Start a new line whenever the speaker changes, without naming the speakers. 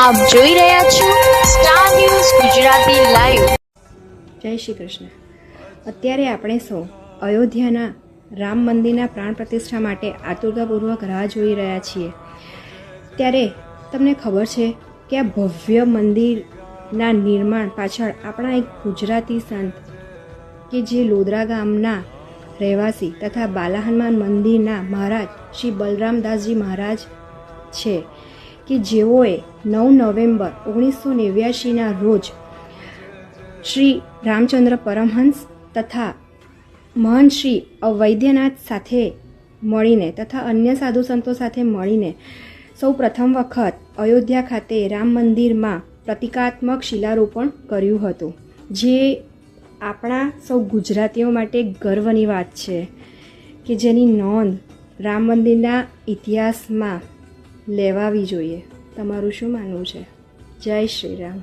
આપ જોઈ રહ્યા છો સ્ટાર ન્યૂઝ ગુજરાતી લાઈવ
જય શ્રી કૃષ્ણ. અત્યારે આપણે સૌ અયોધ્યાના રામ મંદિરના પ્રાણ પ્રતિષ્ઠા માટે આતુરતાપૂર્વક રાહ જોઈ રહ્યા છીએ. ત્યારે તમને ખબર છે કે આ ભવ્ય મંદિરના નિર્માણ પાછળ આપણા એક ગુજરાતી સંત કે જે લોદરા ગામના રહેવાસી તથા બાલા હનુમાન મંદિરના મહારાજ શ્રી બલરામદાસજી મહારાજ છે. કે જેઓએ નવ નવેમ્બર ઓગણીસો નેવ્યાસીના રોજ શ્રી રામચંદ્ર પરમહંસ તથા મહંત શ્રી અવૈદ્યનાથ સાથે મળીને તથા અન્ય સાધુ સંતો સાથે મળીને સૌ પ્રથમ વખત અયોધ્યા ખાતે રામ મંદિરમાં પ્રતિકાત્મક શિલારોપણ કર્યું હતું, જે આપણા સૌ ગુજરાતીઓ માટે ગર્વની વાત છે કે જેની નોંધ રામ મંદિરના ઇતિહાસમાં લેવાવી જોઈએ. તમારું શું માનવું છે? જય શ્રી રામ.